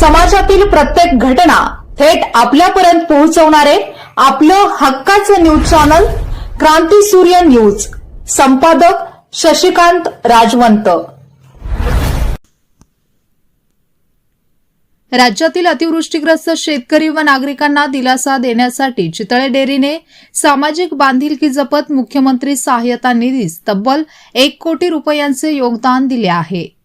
समाजातील प्रत्येक घटना थेट आपल्यापर्यंत पोहोचवणारे आपलं हक्काचं न्यूज चॅनल क्रांती सूर्य न्यूज. संपादक शशिकांत राजवंत. राज्यातील अतिवृष्टीग्रस्त शेतकरी व नागरिकांना दिलासा देण्यासाठी चितळे डेअरीने सामाजिक बांधिलकी जपत मुख्यमंत्री सहाय्यता निधीस तब्बल एक कोटी रुपयांचे योगदान दिले आहे.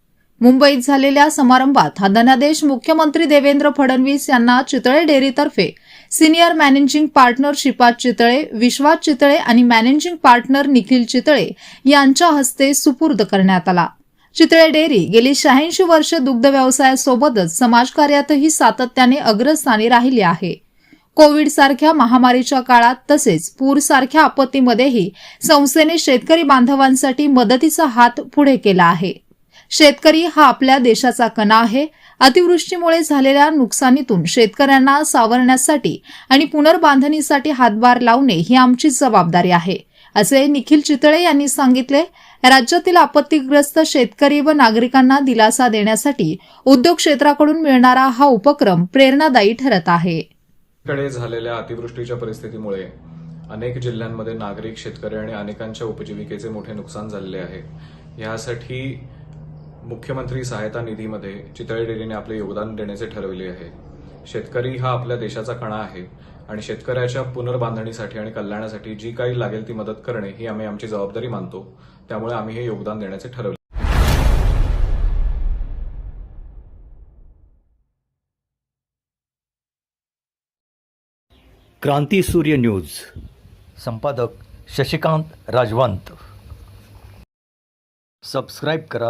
मुंबईत झालेल्या समारंभात हा धनादेश मुख्यमंत्री देवेंद्र फडणवीस यांना Chitale डेअरीतर्फे. Senior managing partner Shripad Chitale Vishwas Chitale आणि मॅनेजिंग पार्टनर निखिल चितळे यांच्या हस्ते सुपूर्द करण्यात आला. चितळे डेअरी गेली शहाऐंशी वर्ष दुग्ध व्यवसायासोबतच समाजकार्यातही सातत्याने अग्रस्थानी राहिली आहे. कोविड सारख्या महामारीच्या काळात तसेच पूर सारख्या आपत्तीमध्येही संस्थेने शेतकरी बांधवांसाठी मदतीचा हात पुढे केला आहे. शेतकरी हा आपल्या देशाचा कणा आहे. अतिवृष्टीमुळे झालेल्या नुकसानीतून शेतकऱ्यांना सावरण्यासाठी आणि पुनर्बांधणीसाठी हातभार लावणे ही आमची जबाबदारी आहे. असे निखिल चितळे यांनी सांगितले राज्यातील आपत्तीग्रस्त शेतकरी व नागरिकांना दिलासा देण्यासाठी उद्योग क्षेत्राकडून मिळणारा हा उपक्रम प्रेरणादायी ठरत आहे. कडे झालेल्या अतिवृष्टीच्या परिस्थितीमुळे अनेक जिल्ह्यांमध्ये नागरिक शेतकरी आणि अनेकांच्या उपजीविकेचे मोठे नुकसान झालेले आहे. यासाठी मुख्यमंत्री सहायता निधीमध्ये चितळे डेअरीने आपले योगदान देण्याचे ठरविले आहे. शेतकरी हा आपल्या देशाचा कणा आहे आणि शेतकऱ्याच्या पुनर्बांधणीसाठी आणि कल्याणासाठी जी काही लागेल ती मदत करणे ही आम्ही आमची जबाबदारी मानतो. त्यामुळे आम्ही हे योगदान देण्याचे ठरवले. क्रांती सूर्य न्यूज. संपादक शशिकांत राजवंत. सबस्क्राईब करा.